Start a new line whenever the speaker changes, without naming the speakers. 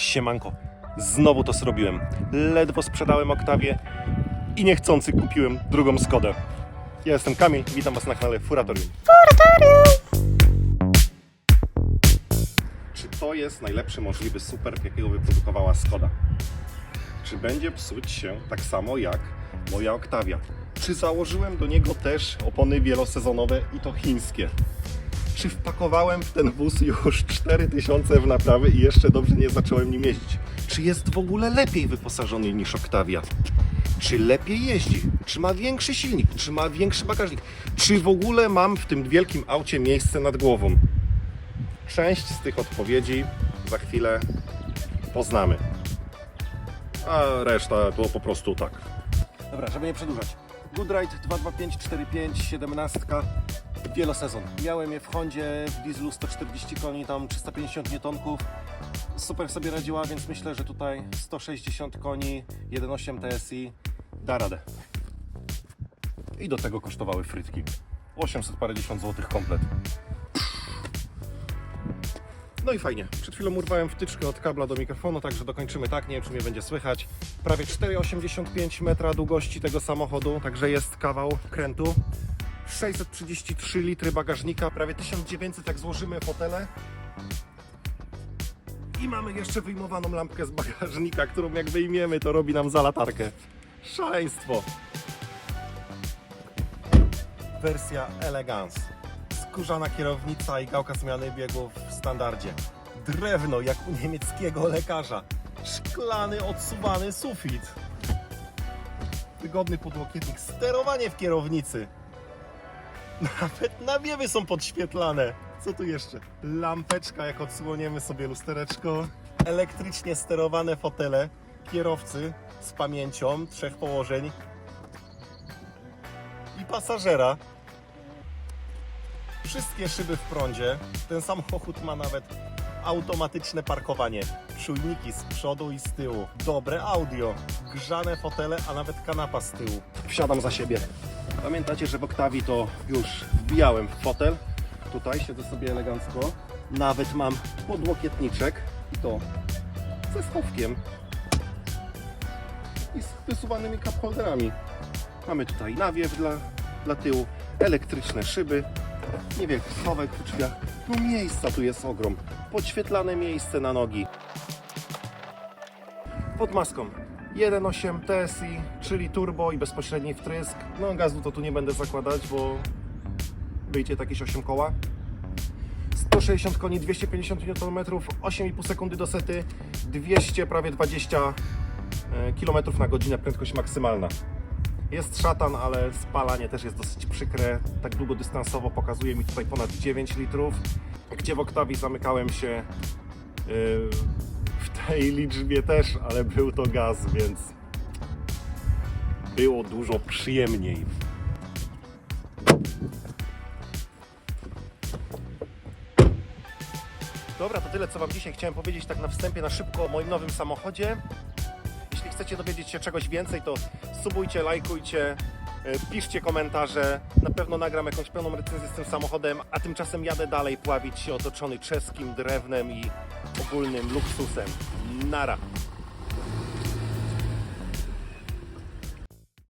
Siemanko, znowu to zrobiłem. Ledwo sprzedałem Oktawię i niechcący kupiłem drugą Skodę. Ja jestem Kamil, witam Was na kanale Furatorium. Czy to jest najlepszy możliwy superb, jakiego wyprodukowała Skoda? Czy będzie psuć się tak samo jak moja Oktawia? Czy założyłem do niego też opony wielosezonowe i to chińskie? Czy wpakowałem w ten wóz już 4000 w naprawy i jeszcze dobrze nie zacząłem nim jeździć? Czy jest w ogóle lepiej wyposażony niż Octavia? Czy lepiej jeździ? Czy ma większy silnik? Czy ma większy bagażnik? Czy w ogóle mam w tym wielkim aucie miejsce nad głową? Część z tych odpowiedzi za chwilę poznamy. A reszta to po prostu tak. Dobra, żeby nie przedłużać. Goodride 22545 17 wielosezon. Miałem je w Hondzie w dieslu 140 koni, tam 350 Newtonków. Super sobie radziła, więc myślę, że tutaj 160 koni, 1.8 TSI da radę. I do tego kosztowały frytki. 800 parędziesiąt złotych komplet. No i fajnie. Przed chwilą urwałem wtyczkę od kabla do mikrofonu, także dokończymy tak. Nie wiem, czy mnie będzie słychać. Prawie 4,85 metra długości tego samochodu, także jest kawał krętu. 633 litry bagażnika, prawie 1900 jak złożymy fotele. I mamy jeszcze wyjmowaną lampkę z bagażnika, którą jak wyjmiemy, to robi nam za latarkę. Szaleństwo. Wersja Elegance. Skórzana kierownica i gałka zmiany biegów w standardzie. Drewno jak u niemieckiego lekarza. Szklany, odsuwany sufit. Wygodny podłokietnik. Sterowanie w kierownicy. Nawet nawiewy są podświetlane. Co tu jeszcze? Lampeczka, jak odsłoniemy sobie lustereczko. Elektrycznie sterowane fotele kierowcy z pamięcią trzech położeń i pasażera. Wszystkie szyby w prądzie. Ten samochód ma nawet automatyczne parkowanie. Czujniki z przodu i z tyłu. Dobre audio. Grzane fotele, a nawet kanapa z tyłu. Wsiadam za siebie. Pamiętacie, że w Octavii to już wbijałem w fotel. Tutaj siedzę sobie elegancko. Nawet mam podłokietniczek i to ze schowkiem i z wysuwanymi cup holderami. Mamy tutaj nawiew dla, dla tyłu, elektryczne szyby, niewielki schowek w drzwiach. No miejsca tu jest ogrom. Podświetlane miejsce na nogi. Pod maską 1.8 TSI, czyli turbo i bezpośredni wtrysk. No gazu to tu nie będę zakładać, bo wyjdzie to jakieś 8 koła. 160 koni, 250 Nm, 8,5 sekundy do sety, 200, prawie 20 km na godzinę prędkość maksymalna. Jest szatan, ale spalanie też jest dosyć przykre. Tak długodystansowo pokazuje mi tutaj ponad 9 litrów. Gdzie w Oktawii zamykałem się w tej liczbie też, ale był to gaz, więc było dużo przyjemniej. Dobra, to tyle co Wam dzisiaj chciałem powiedzieć tak na wstępie, na szybko o moim nowym samochodzie. Jeśli chcecie dowiedzieć się czegoś więcej, to subujcie, lajkujcie, piszcie komentarze. Na pewno nagram jakąś pełną recenzję z tym samochodem, a tymczasem jadę dalej pławić się otoczony czeskim drewnem i ogólnym luksusem. Nara!